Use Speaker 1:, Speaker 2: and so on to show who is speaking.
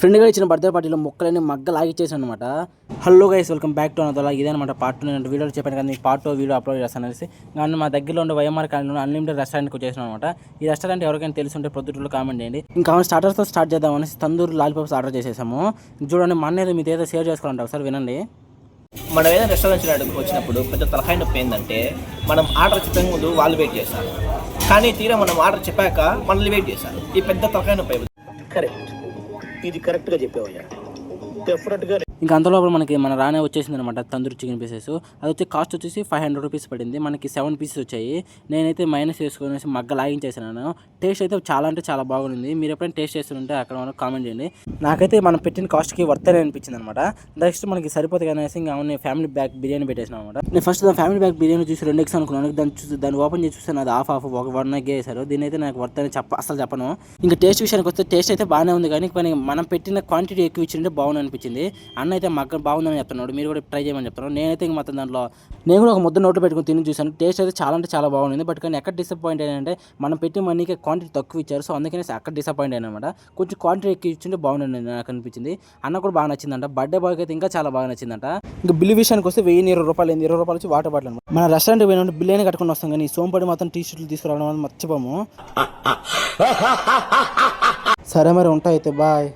Speaker 1: ఫ్రెండ్గా ఇచ్చిన బర్త్డే పార్టీలో మొక్కలని మగ్గ లాగిచ్చేసాను అనమాట hello guys welcome back to అనదోలా ఇదేనమాట పార్ట్ టూ. నేను వీడియోలో చెప్పాను కదా మీకు పార్ట్ టూ వీడియో అప్లోడ్ చేస్తాను అనేసి. కానీ మా దగ్గరలో ఉండే వైఎంఆర్ కాలనీలో అన్లిమిటెడ్ రెస్టారెంట్కి వచ్చేసాను అనమాట ఈ రెస్టారెంట్ ఎవరికైనా తెలిసి ఉంటే ప్రొద్దుటూరులో కామెంట్ చేయండి. ఇంకా స్టార్టర్స్తో స్టార్ట్ చేద్దాం అనేసి తందూరి లాలీపాప్స్ ఆర్డర్ చేసేసాము. చూడండి మన ఏదో మీతో ఏదో షేర్ చేసుకోవాలంటే. ఒకసారి వినండి.
Speaker 2: మనం ఏదైనా రెస్టారెంట్ వచ్చినప్పుడు పెద్ద తలకాయ నొప్పి ఏంటంటే మనం ఆర్డర్ చెప్పే ముందు వాళ్ళు వెయిట్ చేస్తారు. కానీ తీరా మనం ఆర్డర్ చెప్పాక మనల్ని వెయిట్ చేస్తారు. ఈ పెద్ద తలకాయ నొప్పి
Speaker 3: కరెక్ట్. ఇది కరెక్ట్గా చెప్పావయ్యా. డెఫినెట్గా
Speaker 1: ఇంకా అంతలోపల మనకి మన రానే వచ్చేసింది అనమాట తందూరి చికెన్ పీసెస్. అది వచ్చి కాస్ట్ వచ్చేసి ఫైవ్ హండ్రెడ్ రూపీస్ పడింది. మనకి సెవెన్ పీసెస్ వచ్చాయి. నేనైతే మైనస్ వేసుకునేసి మగ్గ లాగించేసాను. టేస్ట్ అయితే చాలా అంటే చాలా బాగుంది. మీరు ఎప్పుడైనా టేస్ట్ చేస్తుంటే అక్కడ మనకు కామెంట్ చేయండి. నాకైతే మనం పెట్టిన కాస్ట్కి వర్తనే అనిపించింది అనమాట నెక్స్ట్ మనకి సరిపోతుంది అనేసి ఇంకా అవును ఫ్యామిలీ బ్యాగ్ బిర్యానీ పెట్టేసాను అనమాట నేను ఫస్ట్ దాని ఫ్యామిలీ బ్యాగ్ బిర్యానీ చూసి రెండు ఎక్స్ అనుకున్నాను. దాన్ని చూసి దాన్ని ఓపెన్ చేసి చూస్తే అది ఆఫ్ ఆఫ్ ఒక వన్ ఎగ్ వేసారు. దీని అయితే నాకు వర్త్ అని చెప్ప అసలు చెప్పను. ఇంకా టేస్ట్ విషయానికి వస్తే టేస్ట్ అయితే బాగానే ఉంది కానీ కానీ మనం పెట్టిన క్వాంటిటీ ఎక్కువ ఇచ్చింటే బాగుంది అనిపించింది. అన్న అయితే మగ్గ బాగుందని చెప్తున్నాడు. మీరు కూడా ట్రై చేయమని చెప్తున్నాను నేనైతే ఇంక మొత్తం దాంట్లో నేను కూడా ఒక ముద్ద నోట్లో పెట్టుకుని తిని చూసాను టేస్ట్ అయితే చాలా అంటే చాలా బాగుంది. బట్ కానీ ఎక్కడ డిసప్పాయింట్ అయ్యానంటే మనం పెట్టి మనీకి క్వాంటిటీ తక్కువ ఇచ్చారు. సో అందుకని అక్కడ డిసప్పాయింట్ అయినమాట అనమాట కొంచెం క్వాంటిటీ ఎక్కువ ఇచ్చింటే బాగుంది నాకు అనిపించింది. అన్న కూడా బాగా నచ్చిందంట. బర్త్డే బాయ్కి అయితే ఇంకా చాలా బాగా నచ్చిందంట. ఇంకా బిల్లు విషయానికి వస్తే వెయ్యి ఇరవై రూపాయలు అయింది. ఇరవై రూపాయలు వచ్చి వాటర్ బాటిల్ అనమాట మన రెస్టారెంట్ పోయినప్పుడు బిల్లు కట్టుకుని వస్తాం కానీ సోంపడి మాత్రం టీ షర్ట్లు తీసుకురావడం మర్చిపోము. సరే మరి ఉంటాయి అయితే బాయ్